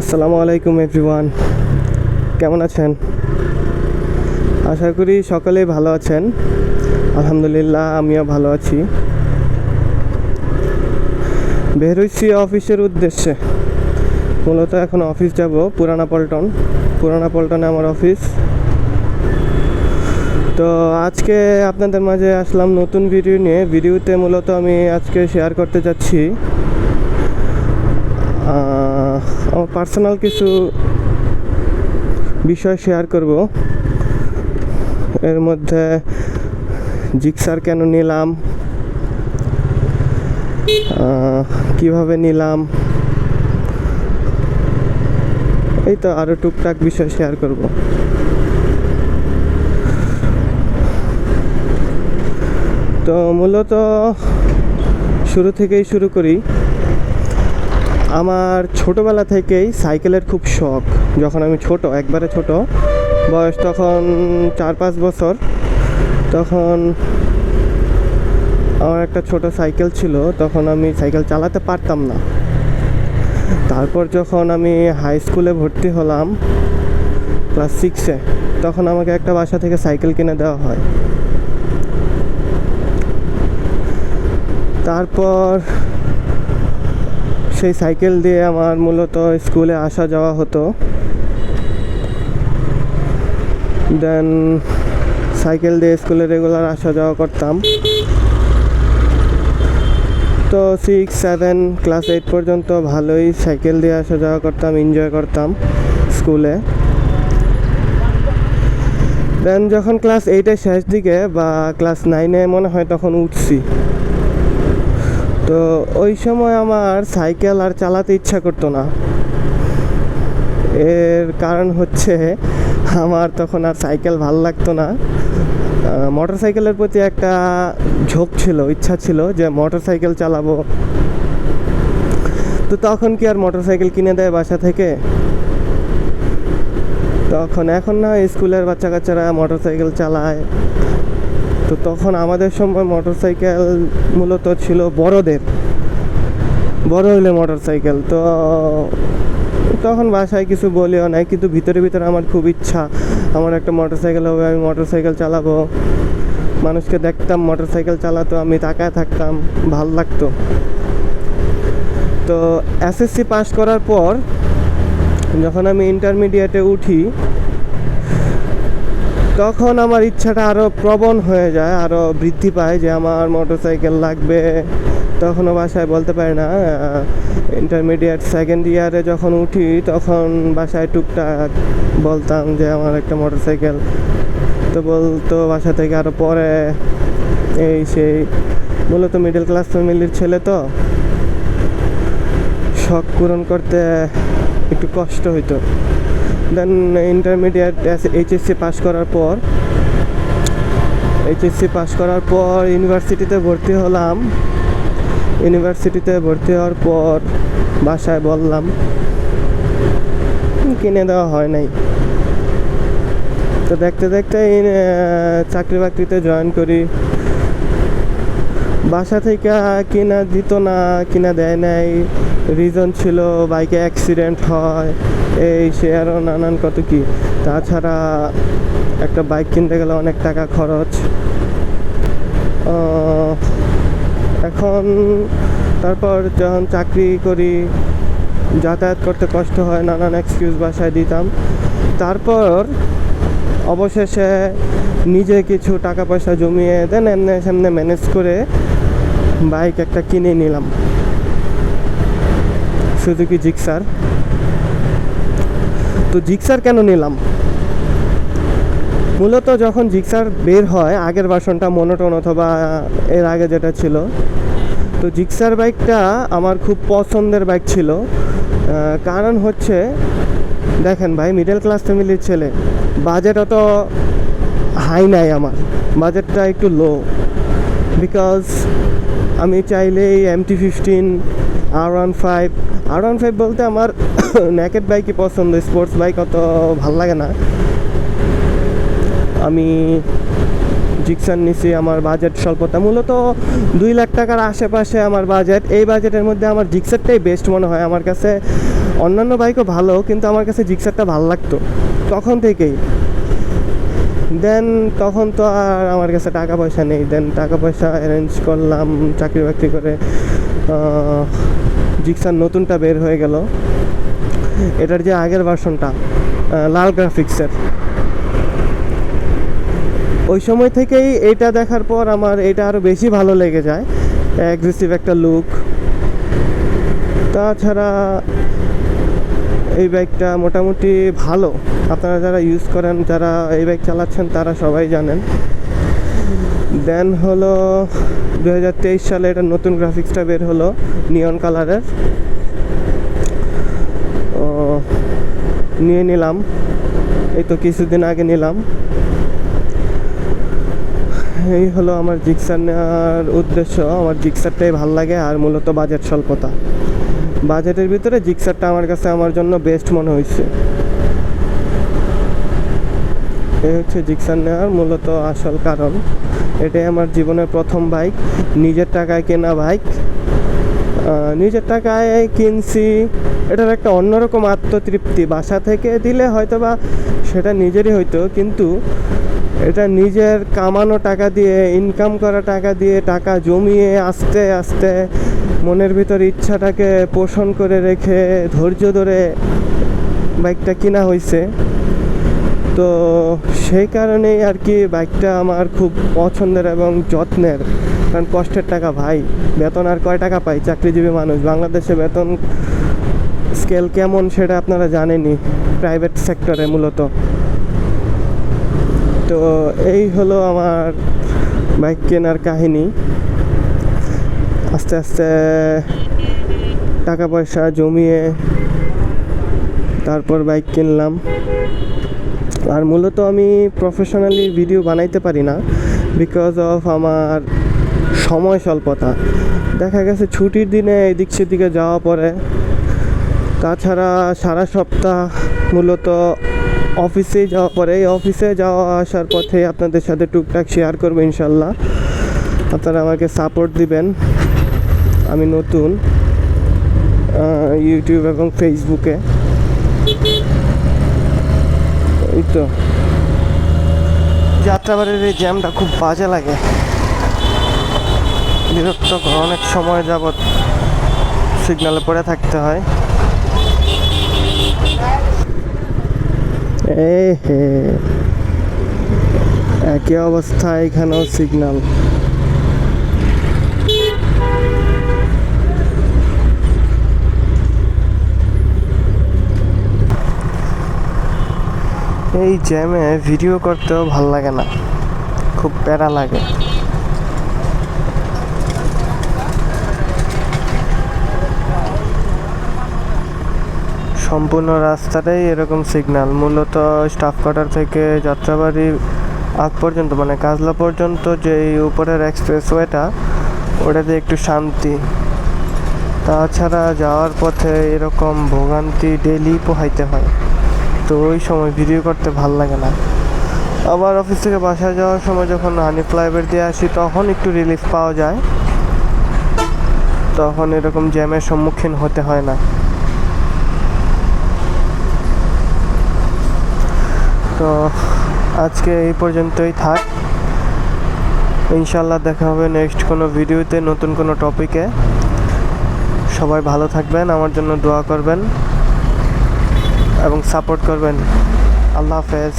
আসসালামু আলাইকুম এভরিওয়ান কেমন আছেন? আশা করি সকলেই ভালো আছেন। আলহামদুলিল্লাহ, আমিও ভালো আছি। বের হইছি অফিসের উদ্দেশ্যে। মূলত এখন অফিস যাব, পুরানা পল্টন। পুরানা পল্টনে আমার অফিস। তো আজকে আপনাদের মাঝে আসলাম নতুন ভিডিও নিয়ে। ভিডিওতে মূলত আমি আজকে শেয়ার করতে যাচ্ছি। আমার পার্সোনাল কিছু বিষয় শেয়ার করব। এর মধ্যে জিক্সার কেন নিলাম? কীভাবে নিলাম? এই তো আরও টুকটাক বিষয় শেয়ার করব। তো মূলত শুরু থেকেই শুরু করি। আমার ছোটোবেলা থেকেই সাইকেলের খুব শখ। যখন আমি ছোট, একবারে ছোট, বয়স তখন চার পাঁচ বছর, তখন আমার একটা ছোট সাইকেল ছিল, তখন আমি সাইকেল চালাতে পারতাম না। তারপর যখন আমি হাই স্কুলে ভর্তি হলাম ক্লাস সিক্সে তখন আমাকে একটা বাসা থেকে সাইকেল কিনে দেওয়া হয়। তারপর সেই সাইকেল দিয়ে আমার মূলত স্কুলে আসা যাওয়া হতো। দেন সাইকেল দিয়ে স্কুলে রেগুলার আসা যাওয়া করতাম। তো সিক্স সেভেন ক্লাস এইট পর্যন্ত ভালোই সাইকেল দিয়ে আসা যাওয়া করতাম এনজয় করতাম স্কুলে। দেন যখন ক্লাস এইটের শেষ দিকে বা ক্লাস নাইনে মনে হয় তখন উঠছি। তো ওই সময় আমার সাইকেল আর চালাতে ইচ্ছা করতো না। এর কারণ হচ্ছে আমার তখন আর সাইকেল ভালো লাগতো না। মোটর সাইকেলের প্রতি একটা ঝোঁক ছিল, ইচ্ছা ছিল যে মোটর সাইকেল চালাবো। তো তখন কি আর মোটর সাইকেল কিনে দেয় বাসা থেকে? তখন এখন না স্কুলের বাচ্চা কাচ্চারা মোটর সাইকেল চালায়। তো তখন আমাদের সময় মোটর সাইকেল মূলত ছিল বড়দের। বড় হইলে মোটর সাইকেল তো তখন বাসায় কিছু বলিও নাই, কিন্তু ভিতরে ভিতরে আমার খুব ইচ্ছা, আমার একটা মোটর সাইকেল হবে, আমি মোটর সাইকেল চালাবো। মানুষকে দেখতাম মোটর সাইকেল চালাতো, আমি তাকায় থাকতাম, ভালো লাগতো। তো এসএসসি পাস করার পর যখন আমি ইন্টারমিডিয়েটে উঠি তখন আমার ইচ্ছাটা আরও প্রবণ হয়ে যায় আরও বৃদ্ধি পায় যে আমার মোটর সাইকেল লাগবে, তখনও বাসায় বলতে পারি না ইন্টারমিডিয়েট সেকেন্ড ইয়ারে যখন উঠি তখন বাসায় টুকটাক বলতাম যে আমার একটা মোটর সাইকেল তো বলতো বাসা থেকে আরও পরে, এই সেই মূলত মিডল ক্লাস ফ্যামিলির ছেলে তো। শখ পূরণ করতে একটু কষ্ট হইতো। দেন ইন্টারমিডিয়েট এইচএসসি পাশ করার পর এইচএসসি পাশ করার পর ইউনিভার্সিটিতে ভর্তি হলাম। ইউনিভার্সিটিতে ভর্তি হওয়ার পর বাসায় বললাম, কিনে দেওয়া হয় নাই। তো দেখতে দেখতে চাকরি বাকরিতে জয়েন করি। বাসা থেকে কিনা দিত না, কিনা দেয় নাই। রিজন ছিল বাইকে অ্যাক্সিডেন্ট হয়, এই সে আরও নানান কত কি। তাছাড়া একটা বাইক কিনতে গেলে অনেক টাকা খরচ। এখন তারপর যখন চাকরি করি, যাতায়াত করতে কষ্ট হয়, নানান এক্সকিউজ বাসায় দিতাম। তারপর অবশেষে নিজে কিছু টাকা পয়সা জমিয়ে দেন, এমনি সামনে ম্যানেজ করে বাইক একটা কিনে নিলাম। Suzuki Gixxer. তো জিক্সার কেন নিলাম? মূলত যখন জিক্সার বের হয়, আগের বাসনটা মনোটন অথবা এর আগে যেটা ছিল, তো জিক্সার বাইকটা আমার খুব পছন্দের বাইক ছিল। কারণ হচ্ছে, দেখেন ভাই মিডল ক্লাস ফ্যামিলির ছেলে বাজেট অত হাই নাই আমার। বাজেটটা একটু লো বিকজ আমি চাইলেই এম টি ফিফটিন আর ওয়ান ফাইভ আর ওয়ান ফাইভ বলতে আমার ন্যাকেট বাইকই পছন্দ স্পোর্টস বাইক অত ভালো লাগে না। আমি জিক্সান নিছি, আমার বাজেট স্বল্পতা, মূলত দুই লাখ টাকার আশেপাশে আমার বাজেট এই বাজেটের মধ্যে আমার জিক্সারটাই বেস্ট মনে হয়। আমার কাছে অন্যান্য বাইকও ভালো, কিন্তু আমার কাছে জিক্সারটা ভালো লাগতো। তখন থেকেই দেন তখন তো আর আমার কাছে টাকা পয়সা নেই। দেন টাকা পয়সা অ্যারেঞ্জ করলাম, চাকরি বাকরি করে জিক্সার নতুনটা বের হয়ে গেল। এটার যে আগের ভার্সনটা লাল গ্রাফিক্সের ওই সময় থেকেই এটা দেখার পর আমার এটা আরও বেশি ভালো লেগে যায়। অ্যাগ্রেসিভ একটা লুক তাছাড়া এই বাইকটা মোটামুটি ভালো। আপনারা যারা ইউজ করেন, যারা এই বাইক চালাচ্ছেন, তারা সবাই জানেন। দেন হলো দুহাজার তেইশ সালে এটা নতুন গ্রাফিক্সটা বের হলো নিয়ন কালারের নিয়ে নিলাম। এই তো কিছুদিন আগে নিলাম। এই হলো আমার জিক্সার নেওয়ার উদ্দেশ্য। আমার জিক্সারটাই ভালো লাগে আর মূলত বাজেট স্বল্পতা। বাজেটের ভিতরে জিক্সারটা আমার কাছে আমার জন্য বেস্ট মনে হয়েছে। এই হচ্ছে জিক্সার নেওয়ার মূলত আসল কারণ। এটাই আমার জীবনের প্রথম বাইক নিজের টাকায় কেনা বাইক নিজের টাকায় কিনছি, এটার একটা অন্যরকম আত্মতৃপ্তি। বাসা থেকে দিলে হয়তো বা সেটা নিজেরই হইতো, কিন্তু এটা নিজের কামানো টাকা দিয়ে ইনকাম করা টাকা দিয়ে, টাকা জমিয়ে আস্তে আস্তে মনের ভিতর ইচ্ছাটাকে পোষণ করে রেখে ধৈর্য ধরে বাইকটা কিনা হয়েছে তো সেই কারণেই আর কি বাইকটা আমার খুব পছন্দের এবং যত্নের। কারণ কষ্টের টাকা ভাই, বেতন আর কয় টাকা পাই চাকরিজীবী মানুষ? বাংলাদেশে বেতন স্কেল কেমন সেটা আপনারা জানেনই প্রাইভেট সেক্টরে মূলত। তো এই হলো আমার বাইক কেনার কাহিনী। আস্তে আস্তে টাকা পয়সা জমিয়ে তারপর বাইক কিনলাম। আর মূলত আমি প্রফেশনালি ভিডিও বানাইতে পারি না বিকজ অফ আমার সময় স্বল্পতা। দেখা গেছে ছুটির দিনে এদিক সেদিকে যাওয়া পড়ে তাছাড়া সারা সপ্তাহ মূলত অফিসে যাওয়া পরে, এই অফিসে যাওয়া আসার পথে আপনাদের সাথে টুকটাক শেয়ার করব ইনশাল্লাহ। আপনারা আমাকে সাপোর্ট দিবেন। আমি নতুন ইউটিউব এবং ফেসবুকে এই তো। যাত্রাবাড়ির এই জ্যামটা খুব বাজে লাগে। বিরক্তকর অনেক সময় যাবৎ সিগনালে পড়ে থাকতে হয়। এ হে। একই অবস্থা, এখানেও সিগন্যাল এই জ্যামে ভিডিও করতেও ভালো লাগে না। খুব প্যারা লাগে। সম্পূর্ণ রাস্তাটাই এরকম সিগন্যাল মূলত স্টাফ কোয়ার্টার থেকে যাত্রাবাড়ি আগ পর্যন্ত মানে কাজলা পর্যন্ত যে উপরের এক্সপ্রেসওয়েটা ওটাতে একটু শান্তি। তাছাড়া যাওয়ার পথে এরকম ভোগান্তি ডেলি পোহাইতে হয়। তো ওই সময় ভিডিও করতে ভালো লাগে না। আবার অফিস থেকে বাসায় যাওয়ার সময় যখন হানি ফ্লাইওভার দিয়ে আসি, তখন একটু রিলিফ পাওয়া যায়। তখন এরকম জ্যামের সম্মুখীন হতে হয় না। তো আজকে এই পর্যন্তই থাক। ইনশাল্লাহ দেখা হবে নেক্সট কোনো ভিডিওতে নতুন কোনো টপিকে সবাই ভালো থাকবেন, আমার জন্য দোয়া করবেন এবং সাপোর্ট করবেন। আল্লাহ হাফেজ।